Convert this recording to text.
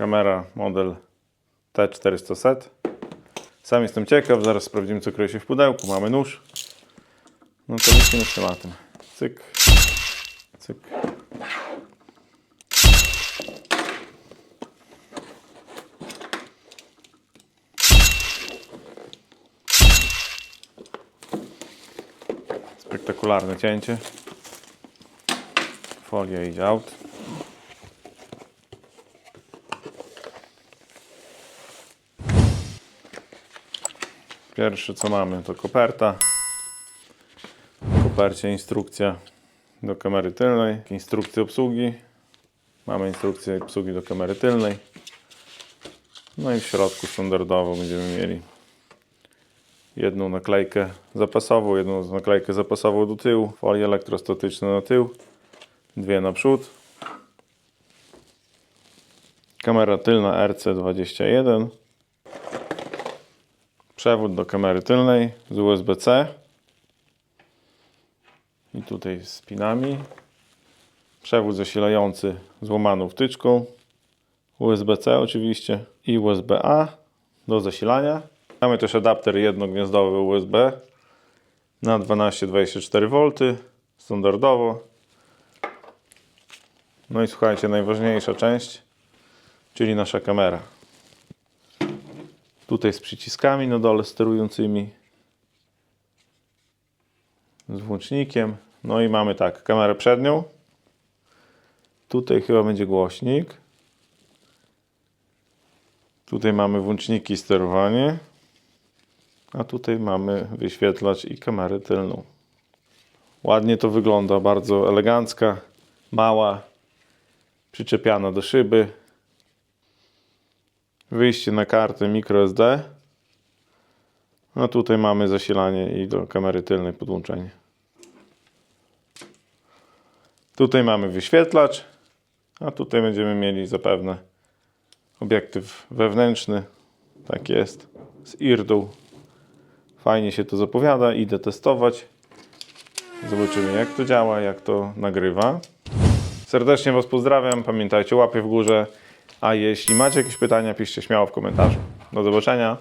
Kamera model T400 set. Sam jestem ciekaw, zaraz sprawdzimy co kryje się w pudełku. Mamy nóż. No to lecimy z tematem. Cyk, cyk. Spektakularne cięcie. Folia idzie out. Pierwsze co mamy to koperta. W kopercie instrukcja do kamery tylnej, instrukcja obsługi. Mamy instrukcję obsługi do kamery tylnej. No i w środku standardowo będziemy mieli jedną naklejkę zapasową, jedną naklejkę zapasową do tyłu, folię elektrostatyczną na tył, dwie na przód. Kamera tylna RC21. Przewód do kamery tylnej z USB-C. I tutaj z pinami. Przewód zasilający złomaną wtyczką. USB-C oczywiście i USB-A do zasilania. Mamy też adapter jednogniazdowy USB na 12-24V standardowo. No i słuchajcie, najważniejsza część, czyli nasza kamera. Tutaj z przyciskami na dole sterującymi. Z włącznikiem. No i mamy tak, kamerę przednią. Tutaj chyba będzie głośnik. Tutaj mamy włączniki sterowanie. A tutaj mamy wyświetlacz i kamerę tylną. Ładnie to wygląda, bardzo elegancka, mała, przyczepiana do szyby. Wyjście na kartę microSD. No tutaj mamy zasilanie i do kamery tylnej podłączenie. Tutaj mamy wyświetlacz, a tutaj będziemy mieli zapewne obiektyw wewnętrzny. Tak jest, z IRDą. Fajnie się to zapowiada, idę testować. Zobaczymy jak to działa, jak to nagrywa. Serdecznie Was pozdrawiam, pamiętajcie łapie w górze. A jeśli macie jakieś pytania, piszcie śmiało w komentarzu. Do zobaczenia.